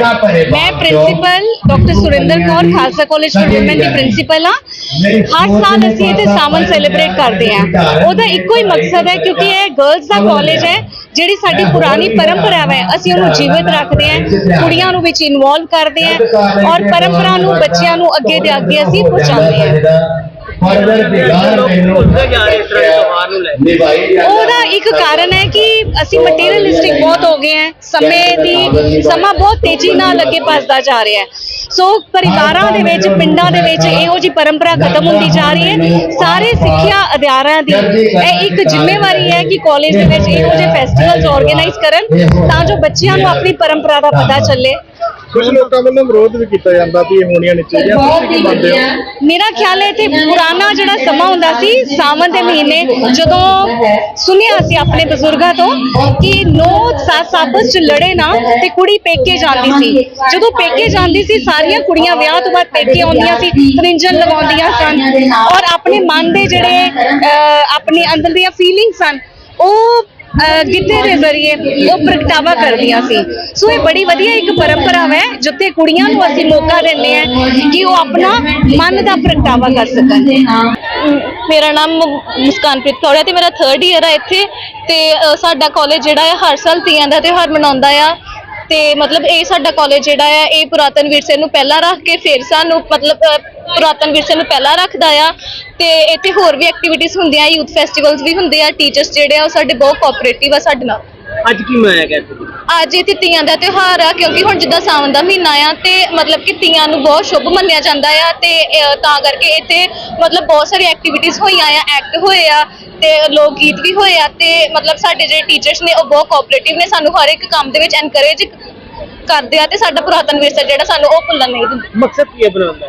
ਮੈਂ principal doctor Surinder Kaur Khalsa college for women the principal ਹਾਂ ਹਰ ਸਾਲ ਅਸੀਂ ਇੱਥੇ ਸਾਵਨ ਸੈਲੀਬ੍ਰੇਟ ਕਰਦੇ ਹਾਂ ਉਹਦਾ ਇੱਕੋ ਹੀ ਮਕਸਦ ਹੈ ਕਿਉਂਕਿ ਇਹ ਗਰਲਸ ਦਾ ਕਾਲਜ ਹੈ ਜਿਹੜੀ ਸਾਡੀ ਪੁਰਾਣੀ ਪਰੰਪਰਾ ਹੈ ਅਸੀਂ ਉਹਨੂੰ ਜੀਵਿਤ ਰੱਖਦੇ ਹਾਂ ਕੁੜੀਆਂ ਨੂੰ ਵਿੱਚ ਇਨਵੋਲਵ ਕਰਦੇ ਹਾਂ ਔਰ ਪਰੰਪਰਾ ਨੂੰ ਬੱਚਿਆਂ ਨੂੰ ਅੱਗੇ ਦੇ ਅੱਗੇ ਅਸੀਂ ਪਹੁੰਚਾਉਂਦੇ ਹਾਂ ਉਹਦਾ ਇੱਕ ਕਾਰਨ ਹੈ ਕਿ ਅਸੀਂ ਮਟੀਰੀਅਲਿਸਟਿਕ ਬਹੁਤ ਹੋ ਗਏ ਹਾਂ। ਸਮੇਂ ਦੀ ਸਮਾਂ ਬਹੁਤ ਤੇਜ਼ੀ ਨਾਲ ਅੱਗੇ ਭੱਜਦਾ ਜਾ ਰਿਹਾ ਹੈ। ਸੋ ਪਰਿਵਾਰਾਂ ਦੇ ਵਿੱਚ ਪਿੰਡਾਂ ਦੇ ਵਿੱਚ ਇਹੋ ਜੀ ਪਰੰਪਰਾ ਖਤਮ ਹੁੰਦੀ ਜਾ ਰਹੀ ਹੈ। ਸਾਰੇ ਸਿੱਖਿਆ ਅਧਿਆਰਾਂ ਦੀ ਇਹ ਇੱਕ ਜ਼ਿੰਮੇਵਾਰੀ ਹੈ ਕਿ ਕਾਲਜ ਦੇ ਵਿੱਚ ਇਹੋ ਜਿਹੇ ਫੈਸਟੀਵਲਸ ਆਰਗੇਨਾਈਜ਼ ਕਰਨ ਤਾਂ ਜੋ ਬੱਚਿਆਂ ਨੂੰ ਆਪਣੀ ਪਰੰਪਰਾ ਦਾ ਪਤਾ ਚੱਲੇ। ਕੁਝ ਲੋਕਾਂ ਵੱਲੋਂ ਵਿਰੋਧ ਵੀ ਕੀਤਾ ਜਾਂਦਾ ਵੀ ਇਹ ਹੋਣੀਆਂ ਨਹੀਂ ਚਾਹੀਦੀਆਂ ਤੁਸੀਂ ਕੀ ਮੰਨਦੇ ਹੋ? ਮੇਰਾ ਖਿਆਲ ਹੈ ਤੇ ਪੁਰਾਣਾ ਜਿਹੜਾ ਸਮਾਂ ਹੁੰਦਾ ਸੀ ਸਾਵਣ ਦੇ ਮਹੀਨੇ ਜਦੋਂ ਸੁਣਿਆ ਸੀ ਆਪਣੇ ਬਜ਼ੁਰਗਾਂ ਤੋਂ ਕਿ ਨੌ ਸੱਸ ਆਪਸ ਚ ਲੜੇ ਨਾ ਤੇ ਕੁੜੀ ਪੇਕੇ ਜਾਂਦੀ ਸੀ। ਜਦੋਂ ਪੇਕੇ ਜਾਂਦੀ ਸੀ ਸਾਰੀਆਂ ਕੁੜੀਆਂ ਵਿਆਹ ਤੋਂ ਬਾਅਦ ਪੇਕੇ ਆਉਂਦੀਆਂ ਸੀ ਤ੍ਰਿੰਜਣ ਲਗਾਉਂਦੀਆਂ ਸਨ ਔਰ ਆਪਣੇ ਮਨ ਦੇ ਜਿਹੜੇ ਆਪਣੇ ਅੰਦਰ ਦੀਆਂ ਫੀਲਿੰਗ ਸਨ ਉਹ ਗਿੱਧੇ ਦੇ ਜ਼ਰੀਏ ਉਹ ਪ੍ਰਗਟਾਵਾ ਕਰਦੀਆਂ ਸੀ। ਸੋ ਇਹ ਬੜੀ ਵਧੀਆ ਇੱਕ ਪਰੰਪਰਾ ਹੈ, ਜਿੱਥੇ ਕੁੜੀਆਂ ਨੂੰ ਅਸੀਂ ਮੌਕਾ ਦਿੰਦੇ ਹਾਂ ਕਿ ਉਹ ਆਪਣਾ ਮਨ ਦਾ ਪ੍ਰਗਟਾਵਾ ਕਰ ਸਕਣ। ਮੇਰਾ ਨਾਮ ਮੁਸਕਾਨਪ੍ਰੀਤ ਕੌਰ ਹੈ ਤੇ ਮੇਰਾ 3rd ਇਅਰ ਹੈ ਇੱਥੇ ਤੇ ਸਾਡਾ ਕਾਲਜ ਜਿਹੜਾ ਹੈ ਹਰ ਸਾਲ ਤੀਆਂ ਦਾ ਤਿਉਹਾਰ ਮਨਾਉਂਦਾ ਆ। ਤੇ ਮਤਲਬ ਇਹ ਸਾਡਾ ਕਾਲਜ ਜਿਹੜਾ ਹੈ ਇਹ ਪੁਰਾਤਨ ਵਿਰਸੇ ਨੂੰ ਪਹਿਲਾਂ ਰੱਖ ਕੇ ਫਿਰ ਸਾਨੂੰ ਮਤਲਬ ਪੁਰਾਤਨ ਵਿਰਸੇ ਨੂੰ ਪਹਿਲਾਂ ਰੱਖਦਾ ਆ। ਤੇ ਇੱਥੇ ਹੋਰ ਵੀ ਐਕਟੀਵਿਟੀਜ਼ ਹੁੰਦੀਆਂ ਯੂਥ ਫੈਸਟੀਵਲਸ ਵੀ ਹੁੰਦੇ ਆ। ਟੀਚਰਸ ਜਿਹੜੇ ਆ ਉਹ ਸਾਡੇ ਬਹੁਤ ਕੋਆਪਰੇਟਿਵ ਆ ਸਾਡੇ ਨਾਲ। ਅੱਜ ਕੀ ਮਨਾਇਆ ਗਿਆ ਇੱਥੇ? ਅੱਜ ਇੱਥੇ ਤੀਆਂ ਦਾ ਤਿਉਹਾਰ ਆ ਕਿਉਂਕਿ ਹੁਣ ਜਿੱਦਾਂ ਸਾਵਣ ਦਾ ਮਹੀਨਾ ਆ ਤੇ ਮਤਲਬ ਕਿ ਤੀਆਂ ਨੂੰ ਬਹੁਤ ਸ਼ੁਭ ਮੰਨਿਆ ਜਾਂਦਾ ਆ। ਤੇ ਅਹ, ਤਾਂ ਕਰਕੇ ਇੱਥੇ ਮਤਲਬ ਬਹੁਤ ਸਾਰੀ ਐਕਟੀਵਿਟੀਜ਼ ਹੋਈਆਂ ਆ ਐਕਟ ਹੋਏ ਆ। ਤੇ ਲੋਕ ਗੀਤ ਵੀ ਹੋਏ ਆ ਤੇ ਮਤਲਬ ਸਾਡੇ ਜਿਹੜੇ ਟੀਚਰਸ ਨੇ ਉਹ ਬਹੁਤ ਕੋਆਪਰੇਟਿਵ ਨੇ। ਸਾਨੂੰ ਹਰ ਇੱਕ ਕੰਮ ਦੇ ਵਿੱਚ ਐਨਕਰੇਜ ਕਰਦੇ ਆ ਤੇ ਸਾਡਾ ਪੁਰਾਤਨ ਵਿਰਸਾ ਜਿਹੜਾ ਸਾਨੂੰ ਉਹ ਭੁੱਲਣ ਨਹੀਂ ਦਿੰਦੇ। ਮਕਸਦ ਕੀ ਹੈ ਬਣਾਉਣ ਦਾ?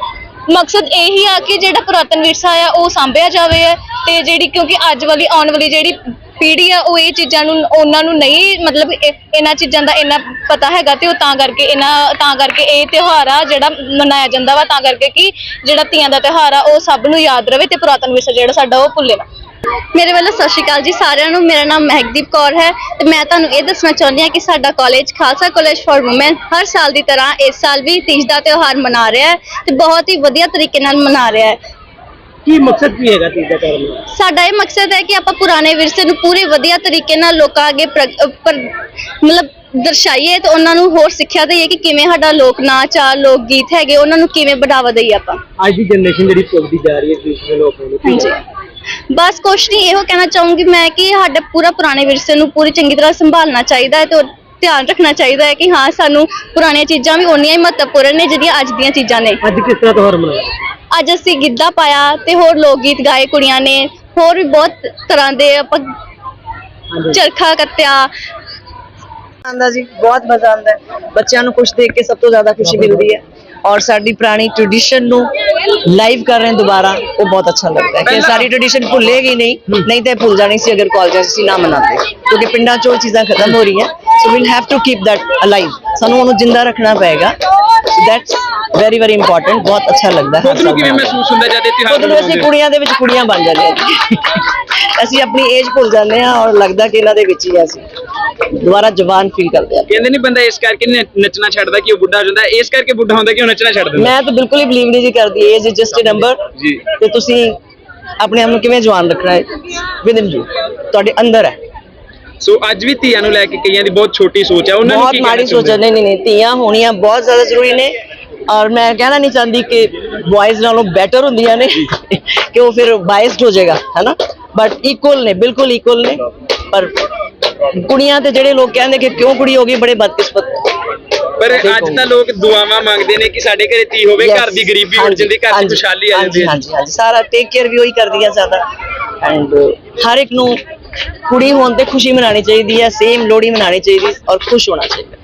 ਮਕਸਦ ਇਹੀ ਆ ਕਿ ਜਿਹੜਾ ਪੁਰਾਤਨ ਵਿਰਸਾ ਆ ਉਹ ਸਾਂਭਿਆ ਜਾਵੇ ਹੈ ਤੇ ਜਿਹੜੀ ਕਿਉਂਕਿ ਅੱਜ ਵਾਲੀ ਆਉਣ ਵਾਲੀ ਜਿਹੜੀ ਪੀੜ੍ਹੀ ਆ ਉਹ ਇਹ ਚੀਜ਼ਾਂ ਨੂੰ ਉਹਨਾਂ ਨੂੰ ਨਹੀਂ ਮਤਲਬ ਇਹ- ਇਹਨਾਂ ਚੀਜ਼ਾਂ ਦਾ ਇੰਨਾ ਪਤਾ ਹੈਗਾ ਤੇ ਉਹ ਤਾਂ ਕਰਕੇ ਇਹਨਾਂ ਤਾਂ ਕਰਕੇ ਇਹ ਤਿਉਹਾਰ ਆ ਜਿਹੜਾ ਮਨਾਇਆ ਜਾਂਦਾ ਵਾ ਤਾਂ ਕਰਕੇ ਕਿ ਜਿਹੜਾ ਤੀਆਂ ਦਾ ਤਿਉਹਾਰ ਆ ਉਹ ਸਭ ਨੂੰ ਯਾਦ ਰਵੇ ਤੇ ਪੁਰਾਤਨ ਵਿਰਸਾ ਜਿਹੜਾ ਸਾਡਾ ਉਹ ਭੁੱਲੇ ਨਾ। ਮੇਰੇ ਵੱਲੋਂ ਸਤਿ ਸ਼੍ਰੀ ਅਕਾਲ ਜੀ ਸਾਰਿਆਂ ਨੂੰ। ਮੇਰਾ ਨਾਮ ਮਹਿਕਦੀਪ ਕੌਰ ਹੈ ਤੇ ਮੈਂ ਤੁਹਾਨੂੰ ਇਹ ਦੱਸਣਾ ਚਾਹੁੰਦੀ ਹਾਂ ਕਿ ਸਾਡਾ college Khalsa college for women ਹਰ ਸਾਲ ਦੀ ਤਰ੍ਹਾਂ ਇਸ ਸਾਲ ਵੀ ਤੀਜ ਦਾ ਤਿਉਹਾਰ ਮਨਾ ਰਿਹਾ ਹੈ ਤੇ ਬਹੁਤ ਹੀ ਵਧੀਆ ਤਰੀਕੇ ਨਾਲ ਮਨਾ ਰਿਹਾ ਹੈ। ਕੀ ਮਕਸਦ ਕੀ ਹੈਗਾ ਤੀਜਾ ਕਰਨ ਦਾ? ਸਾਡਾ ਇਹ ਮਕਸਦ ਹੈ ਕਿ ਆਪਾਂ ਪੁਰਾਣੇ ਵਿਰਸੇ ਨੂੰ ਪੂਰੇ ਵਧੀਆ ਤਰੀਕੇ ਨਾਲ ਲੋਕਾਂ ਅੱਗੇ ਪ੍ਰਗ- ਅਹ ਪਰ ਮਤਲਬ ਦਰਸਾਈਏ ਤੇ ਉਹਨਾਂ ਨੂੰ ਹੋਰ ਸਿੱਖਿਆ ਦਈਏ ਕਿ ਕਿਵੇਂ ਸਾਡਾ ਲੋਕ ਨਾਚ ਆ ਲੋਕ ਗੀਤ ਹੈਗੇ ਉਹਨਾਂ ਨੂੰ ਕਿਵੇਂ ਬੜਾਵਾ ਦਈਏ ਆਪਾਂ। ਅੱਜ ਦੀ ਜਨਰੇਸ਼ਨ ਜਿਹੜੀ ਭੁੱਲਦੀ ਜਾ ਰਹੀ ਹੈ ਦੂਸਰੇ ਲੋਕਾਂ ਨੂੰ। ਹਾਂਜੀ। ਬਸ ਕੁਛ ਨਹੀਂ ਇਹੋ ਕਹਿਣਾ ਚਾਹੂੰਗੀ ਮੈਂ ਕਿ ਸਾਡਾ ਪੂਰਾ ਪੁਰਾਣੇ ਵਿਰਸੇ ਨੂੰ ਪੂਰੀ ਚੰਗੀ ਤਰ੍ਹਾਂ ਸੰਭਾਲਣਾ ਚਾਹੀਦਾ ਹੈ ਤੇ ਉਹ ਧਿਆਨ ਰੱਖਣਾ ਚਾਹੀਦਾ ਹੈ ਕਿ ਹਾਂ ਸਾਨੂੰ ਪੁਰਾਣੀਆਂ ਚੀਜ਼ਾਂ ਵੀ ਓਨੀਆਂ ਹੀ ਮਹੱਤਵਪੂਰਨ ਨੇ ਜਿਹੜੀਆਂ ਅੱਜ ਦੀਆਂ ਚੀਜ਼ਾਂ ਨੇ। ਅੱਜ ਕਿਸ ਤਰ੍ਹਾਂ ਤਿਉਹਾਰ ਮਨਾਇਆ? ਅੱਜ ਅਸੀਂ ਗਿੱਧਾ ਪਾਇਆ ਤੇ ਹੋਰ ਲੋਕ ਗੀਤ ਗਾਏ ਕੁੜੀਆਂ ਨੇ ਹੋਰ ਵੀ ਬਹੁਤ ਤਰ੍ਹਾਂ ਦੇ ਆਪਾਂ ਚਰਖਾ ਕੱਤਿਆ। ਆਂਦਾ ਜੀ ਬਹੁਤ ਮਜ਼ਾ ਆਉਂਦਾ ਹੈ। ਬੱਚਿਆਂ ਨੂੰ ਕੁਝ ਦੇਖ ਕੇ ਸਭ ਤੋਂ ਜ਼ਿਆਦਾ ਖੁਸ਼ੀ ਮਿਲਦੀ ਹੈ। ਔਰ ਸਾਡੀ ਪੁਰਾਣੀ ਟ੍ਰੈਡੀਸ਼ਨ ਨੂੰ ਲਾਈਵ ਕਰ ਰਹੇ ਦੁਬਾਰਾ ਉਹ ਬਹੁਤ ਅੱਛਾ ਲੱਗਦਾ ਹੈ ਕਿ ਸਾਡੀ ਟ੍ਰੈਡੀਸ਼ਨ ਭੁੱਲੇਗੀ ਨਹੀਂ ਨਹੀਂ ਤੇ ਭੁੱਲ ਜਾਣੀ ਸੀ ਅਗਰ ਕਾਲਜਾਂ ਅਸੀਂ ਨਾ ਮਨਾਉਂਦੇ। ਕਿਉਂਕਿ ਪਿੰਡਾਂ 'ਚ ਉਹ ਚੀਜ਼ਾਂ ਖਤਮ ਹੋ ਰਹੀਆਂ so we'll have to keep that alive ਸਾਨੂੰ ਉਹਨੂੰ ਜਿੰਦਾ ਰੱਖਣਾ ਪਏਗਾ। ਦੈਟਸ ਵੈਰੀ ਵੈਰੀ ਇੰਪੋਰਟੈਂਟ ਬਹੁਤ ਅੱਛਾ ਲੱਗਦਾ ਹੈ ਖੁਦ ਨੂੰ ਕਿਵੇਂ ਮਹਿਸੂਸ ਹੁੰਦਾ ਜਦ ਇਹ ਤਿਉਹਾਰ ਖੁਦ ਨੂੰ ਅਸੀਂ ਕੁੜੀਆਂ ਦੇ ਵਿੱਚ ਕੁੜੀਆਂ ਬਣ ਜਾਂਦੇ ਹਾਂ। ਅਸੀਂ ਆਪਣੀ ਏਜ ਭੁੱਲ ਜਾਂਦੇ ਹਾਂ ਔਰ ਲੱਗਦਾ ਕਿ ਇਹਨਾਂ ਦੇ ਵਿੱਚ ਹੀ ਅਸੀਂ। ਦੁਬਾਰਾ ਜਵਾਨ ਫੀਲ ਕਰਦੇ ਹਾਂ। ਕਹਿੰਦੇ ਨਹੀਂ ਬੰਦਾ ਇਸ ਕਰਕੇ ਨੀ ਨੱਚਣਾ ਛੱਡਦਾ ਕਿ ਉਹ ਬੁੱਢਾ ਹੋ ਜਾਂਦਾ। ਇਸ ਕਰਕੇ ਬੁੱਢਾ ਹੁੰਦਾ ਕਿ ਉਹ ਨੱਚਣਾ ਛੱਡ ਦਿੰਦਾ। ਮੈਂ ਤਾਂ ਬਿਲਕੁਲ ਹੀ ਬਲੀਵ ਨਹੀਂ ਜੀ ਕਰਦੀ। Age is just a number ਜੀ। ਤੇ ਤੁਸੀਂ ਆਪਣੇ ਆਪ ਨੂੰ ਕਿਵੇਂ ਜਵਾਨ ਰੱਖਣਾ ਹੈ? ਵਿਦਿਨ ਯੂ ਤੁਹਾਡੇ ਅੰਦਰ ਹੈ। ਸੋ ਅੱਜ ਵੀ ਧੀਆਂ ਨੂੰ ਲੈ ਕੇ ਕਈਆਂ ਦੀ ਬਹੁਤ ਛੋਟੀ ਸੋਚ ਹੈ। ਉਹਨਾਂ ਨੂੰ ਬਹੁਤ ਕੀ ਮਾੜੀ ਕਹਿਣਾ ਸੋਚ ਹੈ। ਚਾਹੁੰਦੇ? ਨਹੀਂ ਨਹੀਂ ਨਹੀਂ। ਧੀਆਂ ਹੋਣੀਆਂ ਬਹੁਤ ਜ਼ਿਆਦਾ ਜ਼ਰੂਰੀ ਨੇ। ਔਰ ਮੈਂ ਕਹਿਣਾ ਨਹੀਂ ਚਾਹੁੰਦੀ ਕਿ ਬॉयਜ਼ ਨਾਲੋਂ ਬੈਟਰ ਹੁੰਦੀਆਂ ਨੇ ਕਿ ਉਹ ਫਿਰ ਬਾਇਸਡ ਹੋ ਜਾਏਗਾ ਹੈਨਾ? ਬਟ ਇਕੁਅਲ ਨੇ ਬਿਲਕੁਲ ਇਕੁਅਲ ਨੇ। ਪਰ ਕੁੜੀਆਂ ਤੇ ਜਿਹੜੇ ਲੋਕ ਕਹਿੰਦੇ ਕਿ ਕਿਉਂ ਕੁੜੀ ਹੋ ਗਈ ਬੜੇ ਬਦਕਿਸਮਤ। ਪਰ ਅੱਜ ਤਾਂ ਲੋਕ ਦੁਆਵਾਂ ਮੰਗਦੇ ਨੇ ਕਿ ਸਾਡੇ ਘਰੇ ਧੀ ਹੋਵੇ ਘਰ ਦੀ ਗਰੀਬੀ ਉੱਡ ਜਾਂਦੀ ਘਰ ਦੀ ਖੁਸ਼ਹਾਲੀ ਆ ਜਾਂਦੀ ਹੈ। ਹਾਂਜੀ ਹਾਂਜੀ ਸਾਰਾ ਟੇਕ ਕੇਅਰ ਵੀ ਉਹੀ ਕਰਦੀਆਂ ਜ਼ਿਆਦਾ। ਐਂਡ ਹਰ ਇੱਕ ਨੂੰ ਕੁੜੀ ਹੋਣ ਤੇ ਖੁਸ਼ੀ ਮਨਾਣੀ ਚਾਹੀਦੀ ਹੈ ਸੇਮ ਲੋਹੜੀ ਮਨਾਣੀ ਚਾਹੀਦੀ ਔਰ ਖੁਸ਼ ਹੋਣਾ ਚਾਹੀਦਾ।